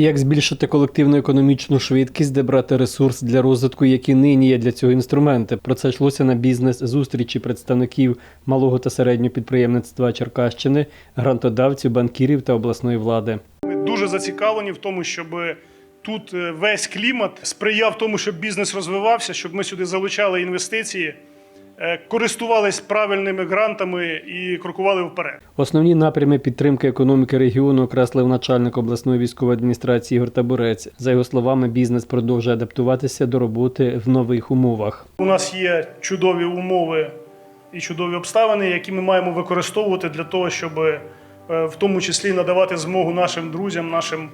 Як збільшити колективну економічну швидкість, де брати ресурс для розвитку, які нині є для цього інструменти? Про це йшлося на бізнес-зустрічі представників малого та середнього підприємництва Черкащини, грантодавців, банкірів та обласної влади. Ми дуже зацікавлені в тому, щоб тут е, весь клімат сприяв тому, щоб бізнес розвивався, щоб ми сюди залучали інвестиції, користувались правильними грантами і крокували вперед. Основні напрями підтримки економіки регіону окреслив начальник обласної військової адміністрації Ігор Табурець. За його словами, бізнес продовжує адаптуватися до роботи в нових умовах. У нас є чудові умови і чудові обставини, які ми маємо використовувати для того, щоб е, в тому числі надавати змогу нашим друзям, нашим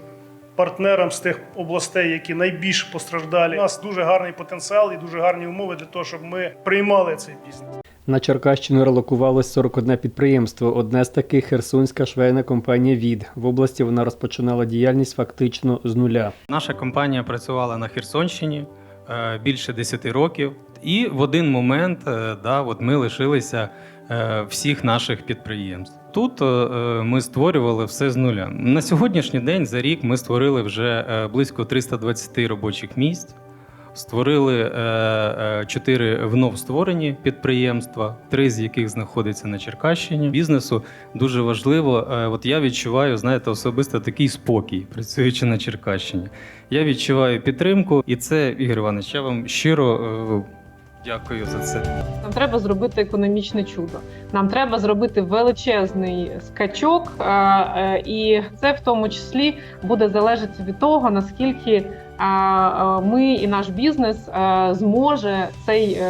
партнерам з тих областей, які найбільш постраждалі. У нас дуже гарний потенціал і дуже гарні умови для того, щоб ми приймали цей бізнес. На Черкащину релокувалось 41 підприємство. Одне з таких херсонська швейна компанія ВІД. В області вона розпочинала діяльність фактично з нуля. Наша компанія працювала на Херсонщині е, більше 10 років, і в один момент е, да, от ми лишилися е, всіх наших підприємств. Тут е, е, ми створювали все з нуля. На сьогоднішній день за рік ми створили вже е, близько 320 робочих місць. Створили чотири вновь створені підприємства, три з яких знаходяться на Черкащині. Бізнесу дуже важливо. От я відчуваю, знаєте, особисто такий спокій, працюючи на Черкащині. Я відчуваю підтримку, і це, Ігор Іванович, я вам щиро дякую за це. Нам треба зробити економічне чудо. Нам треба зробити величезний скачок, е, і це в тому числі буде залежати від того, наскільки е, ми і наш бізнес е, зможе цей.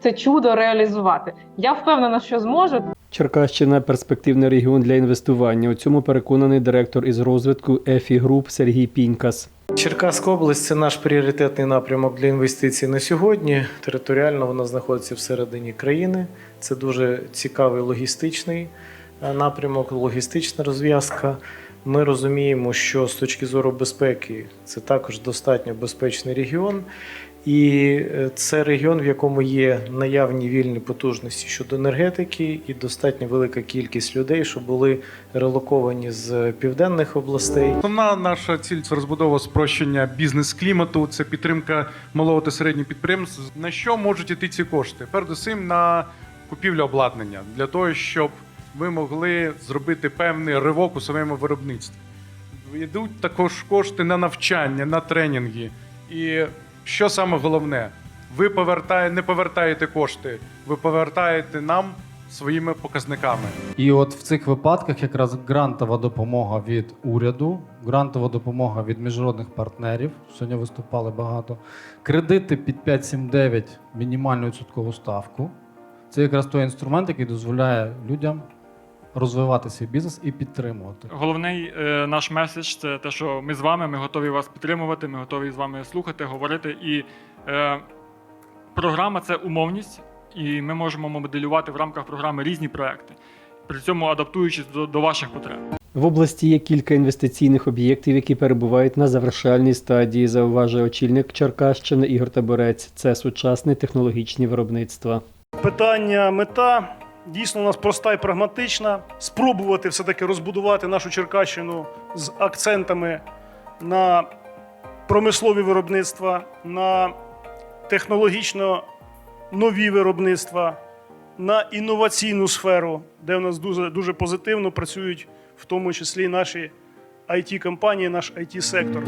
Це чудо реалізувати. Я впевнена, що зможе. Черкащина перспективний регіон для інвестування. У цьому переконаний директор із розвитку ЕФІ Груп Сергій Пінькас. Черкаська область це наш пріоритетний напрямок для інвестицій на сьогодні. Територіально вона знаходиться всередині країни. Це дуже цікавий логістичний е, напрямок, логістична розв'язка. Ми розуміємо, що з точки зору безпеки це також достатньо безпечний регіон. І е, це регіон, в якому є наявні вільні потужності щодо енергетики, і достатньо велика кількість людей, що були релоковані з південних областей. Основна наша ціль це розбудова спрощення бізнес-клімату, це підтримка малого та середнього підприємств. На що можуть іти ці кошти? Передусім на купівлю обладнання для того, щоб ви могли зробити певний ривок у своєму виробництві. Йдуть також кошти на навчання, на тренінги. І що саме головне, ви повертає, не повертаєте кошти, ви повертаєте нам своїми показниками. І от в цих випадках якраз грантова допомога від уряду, грантова допомога від міжнародних партнерів. Сьогодні виступали багато. Кредити під 5,79 мінімальну відсоткову ставку. Це якраз той інструмент, який дозволяє людям розвивати свій бізнес і підтримувати. Головний е, наш меседж це те, що ми з вами, ми готові вас підтримувати, ми готові з вами слухати, говорити. І е, програма це умовність, і ми можемо моделювати в рамках програми різні проекти, при цьому адаптуючись до, до ваших потреб. В області є кілька інвестиційних об'єктів, які перебувають на завершальній стадії, зауважує очільник Черкащини Ігор Таборець. Це сучасне технологічні виробництва. Питання мета дійсно у нас проста і прагматична. Спробувати все-таки розбудувати нашу Черкащину з акцентами на промислові виробництва, на технологічно нові виробництва, на інноваційну сферу, де у нас дуже, дуже позитивно працюють, в тому числі наші it компанії наш it сектор